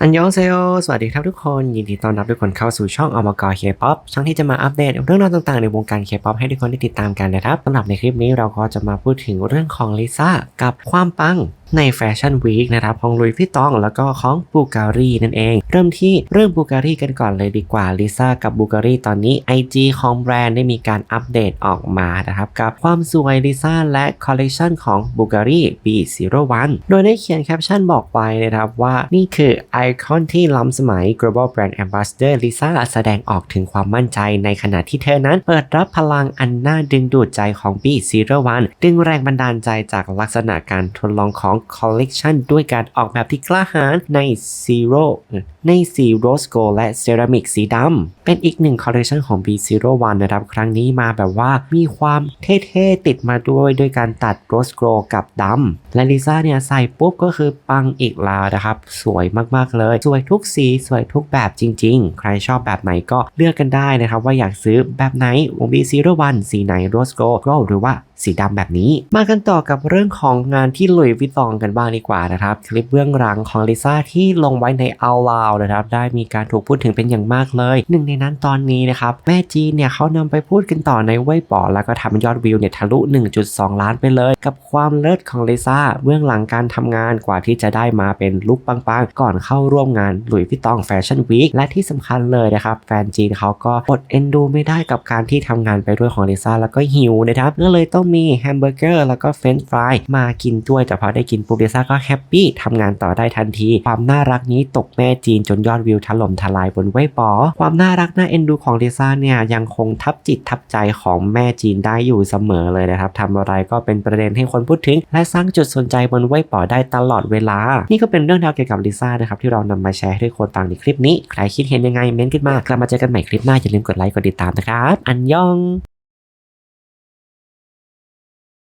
อันยองเซโอสวัสดีครับทุกคน ยินดีต้อนรับทุกคนเข้าสู่ช่องอมกรเคป๊อปช่องที่จะมาอัปเดตเรื่องราวต่างๆในวงการเคป๊อปให้ทุกคนได้ติดตามกันนะครับสำหรับในคลิปนี้เราก็จะมาพูดถึงเรื่องของลิซ่ากับความปัง ในแฟชั่นวีคนะครับของลุยพี่ตองแล้วก็ของบูการีนั่นเอง เริ่มที่เรื่องบูการีกันก่อนเลยดีกว่าลิซ่ากับบูการีตอนนี้ IG ของแบรนด์ได้มีการอัปเดตออกมานะครับกับความสวยลิซ่าและคอลเลคชันของบูการี B01 โดยได้เขียนแคปชั่นบอกไปนะครับว่านี่คือไอคอนที่ล้ำสมัย Global Brand Ambassador ลิซ่าแสดงออกถึงความมั่นใจในขณะที่เธอนั้นเปิดรับพลังอันน่าดึงดูดใจของ B01 ดึงแรงบันดาลใจจากลักษณะการทดลองของคอลเลกชันด้วยการออกแบบที่กล้าหาญใน Zero ในสีโรสโกและเซรามิกสีดำเป็นอีกหนึ่งคอลเลคชันของ B01 นะครับ ครั้งนี้มาแบบว่ามีความเท่ๆ ติดมาด้วยด้วยการตัดโรสโกกับดำและลิซ่าเนี่ยใส่ปุ๊บก็คือปังอีกแล้วนะครับ สวยมากๆเลย สวยทุกสีสวยทุกแบบจริง ๆ ใครชอบแบบไหนก็เลือกกันได้นะครับ ว่าอยากซื้อแบบไหนวง B01 สีไหนโรสโกหรือว่า สีดำแบบนี้ มากันต่อกับเรื่องของงานที่ลุยวิตองกันบ้างดีกว่านะครับ คลิปเบื้องหลังของลิซ่าที่ลงไว้ในเอาลาวนะครับ ได้มีการถูกพูดถึงเป็นอย่างมากเลย หนึ่งในนั้นตอนนี้นะครับ แม่จีนเนี่ยเขานำไปพูดกันต่อในเว่ยป๋อแล้วก็ทำยอดวิวเนี่ยทะลุ 1.2 ล้านไปเลย กับความเลิศของลิซ่าเบื้องหลังการทำงานกว่าที่จะได้มาเป็นลุคปังๆ ก่อนเข้าร่วมงานลุยวิตองแฟชั่นวีคและที่สำคัญเลยนะครับ แฟนจีนเขาก็อดเอ็นดูไม่ได้กับการที่ทำงานไปด้วยของลิซ่าแล้วก็หิวนะครับก็เลยต้องมีแฮมเบอร์เกอร์แล้วก็เฟรนช์ฟรายมากินด้วยแต่พอได้กินปุ๊บลิซ่าก็แฮปปี้ทำงานต่อได้ทันที ความน่ารักนี้ตกแม่จีนจนยอดวิวถล่มทลายบนเว่ยป๋อความน่ารักน่าเอ็นดูของลิซ่าเนี่ยยังคงทับจิตทับใจของแม่จีนได้อยู่เสมอเลยนะครับทำอะไรก็เป็นประเด็นให้คนพูดถึง และสร้างจุดสนใจบนเว่ยป๋อได้ตลอดเวลา นี่ก็เป็นเรื่องราวเกี่ยวกับลิซ่านะครับที่เรานำมาแชร์ให้ทุกคนฟังในคลิปนี้ ใครคิดเห็นยังไงเม้นต์ขึ้นมากลับมาเจอกันใหม่คลิปหน้าอย่าลืมกดไลค์กดติดตามนะครับ อันยอง